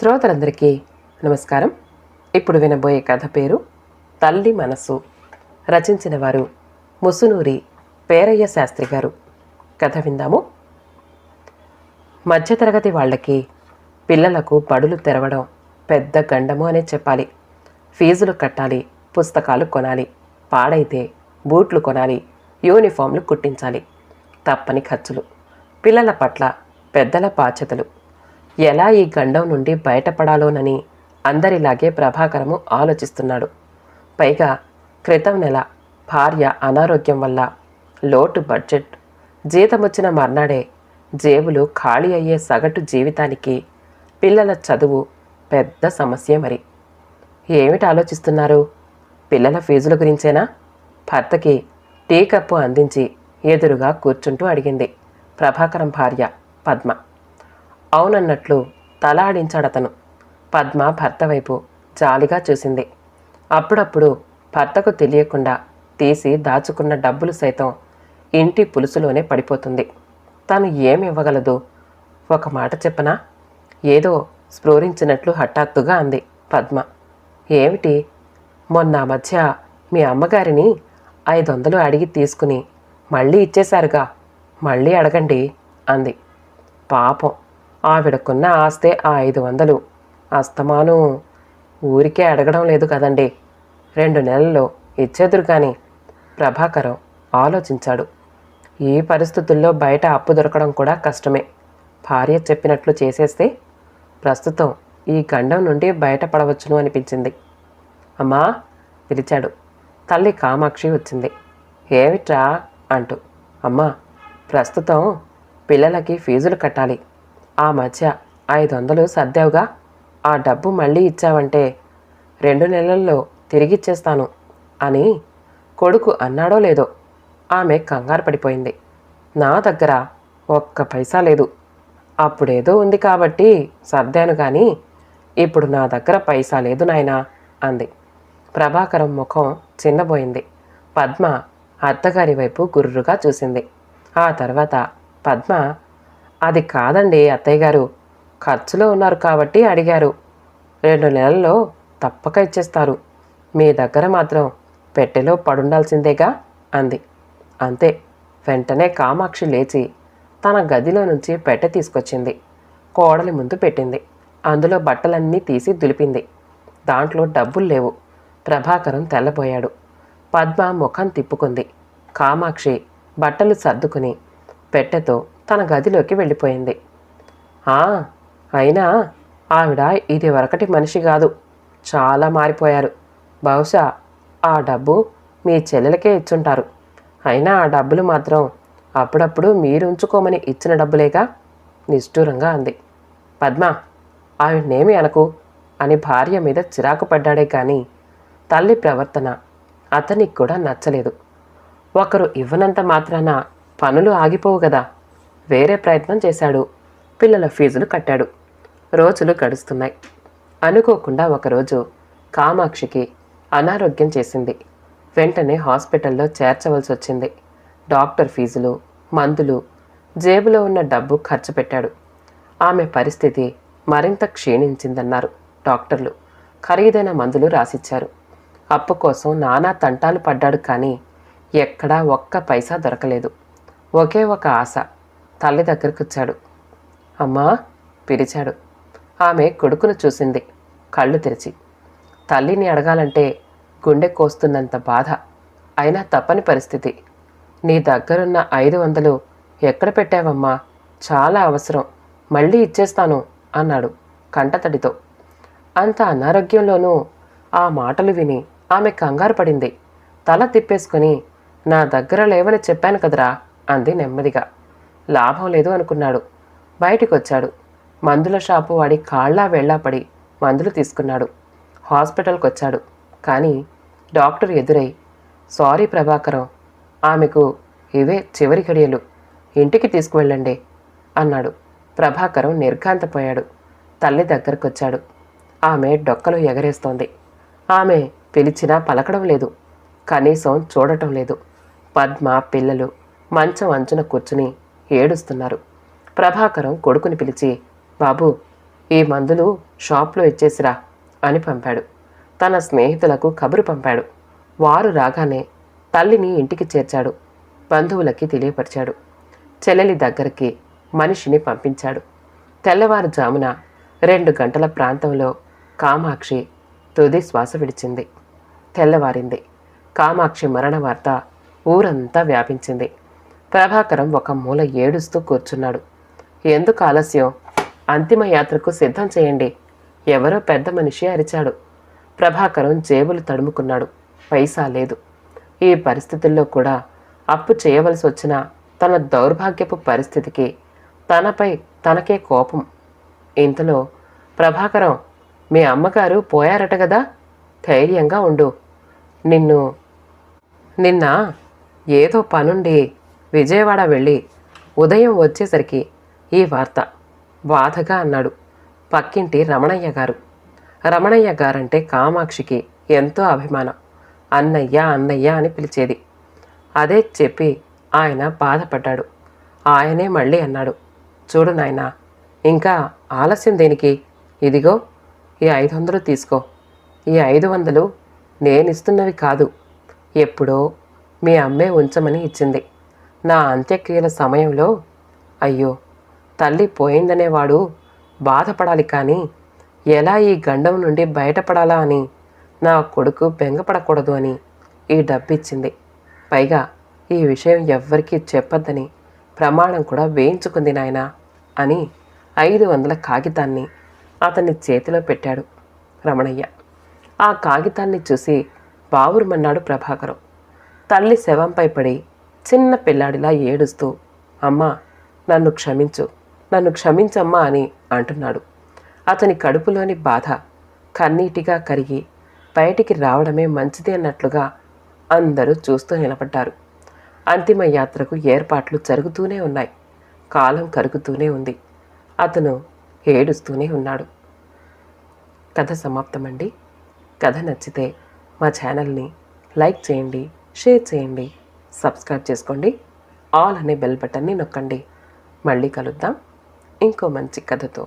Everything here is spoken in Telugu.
శ్రోతలందరికీ నమస్కారం. ఇప్పుడు వినబోయే కథ పేరు తల్లి మనసు. రచించిన వారు ముసునూరి పేరయ్య శాస్త్రి గారు. కథ విందాము. మధ్యతరగతి వాళ్ళకి పిల్లలకు బడులు తెరవడం పెద్ద గండము అనే చెప్పాలి. ఫీజులు కట్టాలి పుస్తకాలు కొనాలి పాడైతే బూట్లు కొనాలి యూనిఫామ్లు కుట్టించాలి. తప్పని ఖర్చులు. పిల్లల పట్ల పెద్దల బాధ్యతలు. ఎలా ఈ గండం నుండి బయటపడాలోనని అందరిలాగే ప్రభాకరము ఆలోచిస్తున్నాడు. పైగా క్రితం నెల భార్య అనారోగ్యం వల్ల లోటు బడ్జెట్ జీతమొచ్చిన మర్నాడే జేబులు ఖాళీ అయ్యే సగటు జీవితానికి పిల్లల చదువు పెద్ద సమస్య మరి. ఏమిటి ఆలోచిస్తున్నారు? పిల్లల ఫీజుల గురించేనా? భర్తకి టీ కప్పు అందించి ఎదురుగా కూర్చుంటూ అడిగింది ప్రభాకరం భార్య పద్మ. అవునన్నట్లు తలాడించాడతను. పద్మ భర్త వైపు జాలిగా చూసింది. అప్పుడప్పుడు భర్తకు తెలియకుండా తీసి దాచుకున్న డబ్బులు సైతం ఇంటి పులుసులోనే పడిపోతుంది. తను ఏమి ఇవ్వగలదు ఒక మాట చెప్పనా? ఏదో స్ఫోరించినట్లు హఠాత్తుగా అంది పద్మ. ఏమిటి? మొన్న మధ్య మీ అమ్మగారిని ఐదు వందలు అడిగి తీసుకుని మళ్ళీ ఇచ్చేశారుగా. మళ్ళీ అడగండి అంది. పాపం. ఆవిడకున్న ఆస్తే ఆ ఐదు వందలు. అస్తమాను. ఊరికే అడగడం లేదు కదండి. రెండు నెలల్లో ఇచ్చేదురు కానీ ప్రభాకరం ఆలోచించాడు. ఈ పరిస్థితుల్లో బయట అప్పు దొరకడం కూడా కష్టమే. భార్య చెప్పినట్లు చేసేస్తే ప్రస్తుతం ఈ గండం నుండి బయటపడవచ్చును అనిపించింది. అమ్మా! పిలిచాడు. తల్లి కామాక్షి వచ్చింది. ఏమిట్రా అంటూ. అమ్మా! ప్రస్తుతం పిల్లలకి ఫీజులు కట్టాలి. ఆ మధ్య ఐదు వందలు సర్దావుగా. ఆ డబ్బు మళ్ళీ ఇచ్చావంటే రెండు నెలల్లో తిరిగిచ్చేస్తాను అని కొడుకు అన్నాడో లేదో ఆమె కంగారు పడిపోయింది. నా దగ్గర ఒక్క పైసా లేదు. అప్పుడేదో ఉంది కాబట్టి సర్దాను కానీ ఇప్పుడు నా దగ్గర పైసా లేదు నాయనా అంది. ప్రభాకరం ముఖం చిన్నబోయింది. పద్మ అత్తగారి వైపు గుర్రుగా చూసింది. ఆ తర్వాత పద్మ అది కాదండి అత్తయ్య గారు. ఖర్చులో ఉన్నారు కాబట్టి అడిగారు. రెండు నెలల్లో తప్పక ఇచ్చేస్తారు. మీ దగ్గర మాత్రం పెట్టెలో పడుండాల్సిందేగా అంది. అంతే వెంటనే కామాక్షి లేచి తన గదిలో నుంచి పెట్టె తీసుకొచ్చింది. కోడలి ముందు పెట్టింది. అందులో బట్టలన్నీ తీసి దులిపింది. దాంట్లో డబ్బులు లేవు. ప్రభాకరం తెల్లబోయాడు. పద్మ ముఖం తిప్పుకుంది. కామాక్షి బట్టలు సర్దుకుని పెట్టెతో తన గదిలోకి వెళ్ళిపోయింది. ఆ అయినా ఆవిడ ఇదివరకటి మనిషి కాదు. చాలా మారిపోయారు. బహుశా ఆ డబ్బు మీ చెల్లెలకే ఇచ్చుంటారు. అయినా ఆ డబ్బులు మాత్రం అప్పుడప్పుడు మీరు ఉంచుకోమని ఇచ్చిన డబ్బులేగా? నిష్ఠూరంగా అంది. పద్మ ఆవిడనేమి అనకు? అని భార్య మీద చిరాకు పడ్డాడే కానీ తల్లి ప్రవర్తన అతనికి కూడా నచ్చలేదు. ఒకరు ఇవ్వనంత మాత్రాన పనులు ఆగిపోవు కదా. వేరే ప్రయత్నం చేశాడు. పిల్లల ఫీజులు కట్టాడు. రోజులు గడుస్తున్నాయి. అనుకోకుండా ఒకరోజు కామాక్షికి అనారోగ్యం చేసింది. వెంటనే హాస్పిటల్లో చేర్చవలసి వచ్చింది. డాక్టర్ ఫీజులు మందులు జేబులో ఉన్న డబ్బు ఖర్చు పెట్టాడు. ఆమె పరిస్థితి మరింత క్షీణించిందన్నారు డాక్టర్లు. ఖరీదైన మందులు రాసిచ్చారు. అప్పు కోసం నానా తంటాలు పడ్డాడు కానీ ఎక్కడా ఒక్క పైసా దొరకలేదు. ఒకే ఒక ఆశ తల్లి దగ్గరకు వచ్చాడు అమ్మా పిలిచాడు. ఆమె కొడుకును చూసింది కళ్ళు తెరిచి. తల్లిని అడగాలంటే గుండె కోస్తున్నంత బాధ అయినా తప్పని పరిస్థితి. నీ దగ్గరున్న ఐదు వందలు ఎక్కడ పెట్టావమ్మా? చాలా అవసరం మళ్ళీ ఇచ్చేస్తాను అన్నాడు కంటతడితో. అంత అనారోగ్యంలోనూ ఆ మాటలు విని ఆమె కంగారు పడింది. తల తిప్పేసుకుని నా దగ్గర లేవని చెప్పాను కదరా అంది నెమ్మదిగా. లాభం లేదు అనుకున్నాడు. బయటికొచ్చాడు. మందుల షాపు వాడి కాళ్ళా వెళ్ళా పడి మందులు తీసుకున్నాడు. హాస్పిటల్కి వచ్చాడు కానీ డాక్టర్ ఎదురై సారీ ప్రభాకరం ఆమెకు ఇవే చివరి ఘడియలు. ఇంటికి తీసుకువెళ్ళండి అన్నాడు. ప్రభాకరం నిర్ఘాంతపోయాడు. తల్లి దగ్గరకొచ్చాడు. ఆమె డొక్కలు ఎగరేస్తోంది. ఆమె పిలిచినా పలకడం లేదు. కనీసం చూడటం లేదు. పద్మ పిల్లలు మంచం అంచున కూర్చుని ఏడుస్తున్నారు. ప్రభాకరం కొడుకుని పిలిచి బాబు ఈ మందులు షాప్లో ఇచ్చేసిరా అని పంపాడు. తన స్నేహితులకు కబురు పంపాడు. వారు రాగానే తల్లిని ఇంటికి చేర్చాడు. బంధువులకి తెలియపరిచాడు. చెల్లెలి దగ్గరికి మనిషిని పంపించాడు. తెల్లవారుజామున రెండు గంటల ప్రాంతంలో కామాక్షి తుది శ్వాస విడిచింది. తెల్లవారింది. కామాక్షి మరణ వార్త ఊరంతా వ్యాపించింది. ప్రభాకరం ఒక మూల ఏడుస్తూ కూర్చున్నాడు. ఎందుకు ఆలస్యం? అంతిమ యాత్రకు సిద్ధం చేయండి. ఎవరో పెద్ద మనిషి అరిచాడు. ప్రభాకరం జేబులు తడుముకున్నాడు. పైసా లేదు. ఈ పరిస్థితుల్లో కూడా అప్పు చేయవలసి వచ్చిన తన దౌర్భాగ్యపు పరిస్థితికి తనపై తనకే కోపం. ఇంతలో ప్రభాకరం మీ అమ్మగారు పోయారట కదా ధైర్యంగా ఉండు. నిన్ను నిన్న ఏదో పనుండి విజయవాడ వెళ్ళి ఉదయం వచ్చేసరికి ఈ వార్త. బాధగా అన్నాడు పక్కింటి రమణయ్య గారు. రమణయ్య గారంటే కామాక్షికి ఎంతో అభిమానం. అన్నయ్య అన్నయ్య అని పిలిచేది. అదే చెప్పి ఆయన బాధపడ్డాడు. ఆయనే మళ్ళీ అన్నాడు చూడు నాయన ఇంకా ఆలస్యం దేనికి? ఇదిగో ఈ ఐదు వందలు తీసుకో. ఈ ఐదు వందలు నేనిస్తున్నవి కాదు. ఎప్పుడో మీ అమ్మే ఉంచమని ఇచ్చింది. నా అంత్యక్రియల సమయంలో అయ్యో తల్లి పోయిందనేవాడు బాధపడాలి కానీ ఎలా ఈ గండం నుండి బయటపడాలా అని నా కొడుకు బెంగపడకూడదు అని ఈ డబ్బిచ్చింది. పైగా ఈ విషయం ఎవ్వరికీ చెప్పొద్దని ప్రమాణం కూడా వేయించుకుంది నాయనా అని ఐదు వందల కాగితాన్ని అతని చేతిలో పెట్టాడు రమణయ్య. ఆ కాగితాన్ని చూసి బావురుమన్నాడు ప్రభాకరం. తల్లి శవంపై పడి చిన్న పిల్లాడిలా ఏడుస్తూ అమ్మా నన్ను క్షమించు నన్ను క్షమించమ్మా అని అంటున్నాడు. అతని కడుపులోని బాధ కన్నీటిగా కరిగి బయటికి రావడమే మంచిది అన్నట్లుగా అందరూ చూస్తూ నిలబడ్డారు. అంతిమ యాత్రకు ఏర్పాట్లు జరుగుతూనే ఉన్నాయి. కాలం కరుగుతూనే ఉంది. అతను ఏడుస్తూనే ఉన్నాడు. కథ సమాప్తమండి. కథ నచ్చితే మా ఛానల్ని లైక్ చేయండి షేర్ చేయండి. సబ్స్క్రైబ్ చేసుకోండి. ఆల్ అనే బెల్ బటన్ని నొక్కండి. మళ్ళీ కలుద్దాం. ఇంకో మంచి కథతో.